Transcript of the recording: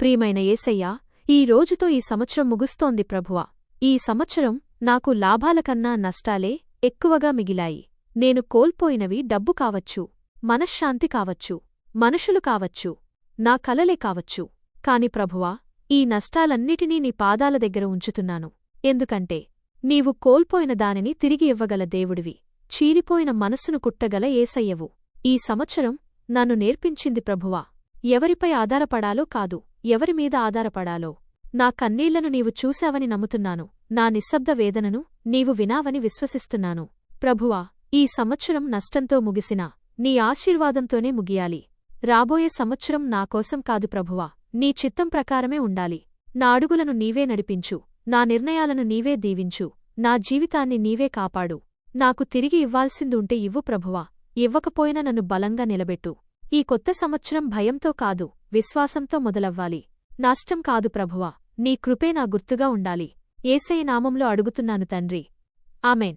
ప్రియమైన ఏసయ్యా ఈ రోజుతో ఈ సంవత్సరం ముగుస్తోంది ప్రభువా. ఈ సంవత్సరం నాకు లాభాలకన్నా నష్టాలే ఎక్కువగా మిగిలాయి. నేను కోల్పోయినవి డబ్బు కావచ్చు మనశ్శాంతి కావచ్చు మనుషులు కావచ్చు నా కలలే కావచ్చు. కాని ప్రభువా ఈ నష్టాలన్నిటినీ నీ పాదాల దగ్గర ఉంచుతున్నాను. ఎందుకంటే నీవు కోల్పోయిన దానిని తిరిగి ఇవ్వగల దేవుడివి. చీలిపోయిన మనస్సును కుట్టగల ఏసయ్యవు. ఈ సంవత్సరం నన్ను నేర్పించింది ప్రభువా. ఎవరిపై ఆధారపడాలో కాదు. ఎవరిమీద ఆధారపడాలో. నా కన్నీళ్ళను నీవు చూశావని నమ్ముతున్నాను. నా నిశ్శబ్ద వేదనను నీవు వినావని విశ్వసిస్తున్నాను. ప్రభువా ఈ సంవత్సరం నష్టంతో ముగిసినా నీ ఆశీర్వాదంతోనే ముగియాలి. రాబోయే సంవత్సరం నాకోసం కాదు ప్రభువా నీ చిత్తం ప్రకారమే ఉండాలి. నా అడుగులను నీవే నడిపించు. నా నిర్ణయాలను నీవే దీవించు. నా జీవితాన్ని నీవే కాపాడు. నాకు తిరిగి ఇవ్వాల్సిందుంటే ఇవ్వు ప్రభువా. ఇవ్వకపోయినా నన్ను బలంగా నిలబెట్టు. ఈ కొత్త సంవత్సరం భయంతో కాదు విశ్వాసంతో మొదలవ్వాలి. నష్టం కాదు ప్రభువా నీ కృపే నా గుర్తుగా ఉండాలి. ఏసై నామంలో అడుగుతున్నాను తండ్రి. ఆమెన్.